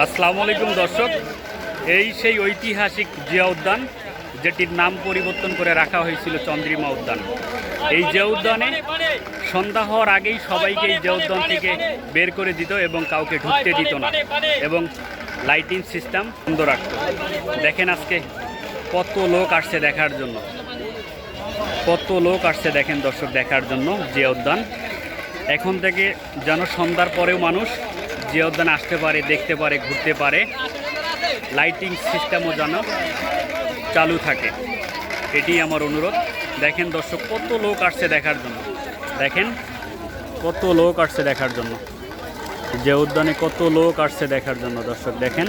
আসসালামু আলাইকুম দর্শক। এই সেই ঐতিহাসিক জিয়া উদ্যান, যেটির নাম পরিবর্তন করে রাখা হয়েছিল চন্দ্রিমা উদ্যান। এই জিয়া উদ্যানে সন্ধ্যা হওয়ার আগেই সবাইকে এই জিয়া উদ্যান থেকে বের করে দিত এবং কাউকে ঢুকতে দিত না এবং লাইটিং সিস্টেম বন্ধ রাখত। দেখেন আজকে কত লোক আসছে দেখার জন্য। কত লোক আসছে দেখেন দর্শক দেখার জন্য জিয়া উদ্যান। এখন থেকে যেন সন্ধ্যার পরেও মানুষ জিয়া উদ্যানে আসতে পারে, দেখতে পারে, ঘুরতে পারে লাইটিং সিস্টেমও যেন চালু থাকে। এটি আমার অনুরোধ। দেখেন দর্শক, কত লোক আসছে দেখার জন্য। দেখেন, কত লোক আসছে দেখার জন্য। যে উদ্যানে কত লোক আসছে দেখার জন্য, দর্শক, দেখেন।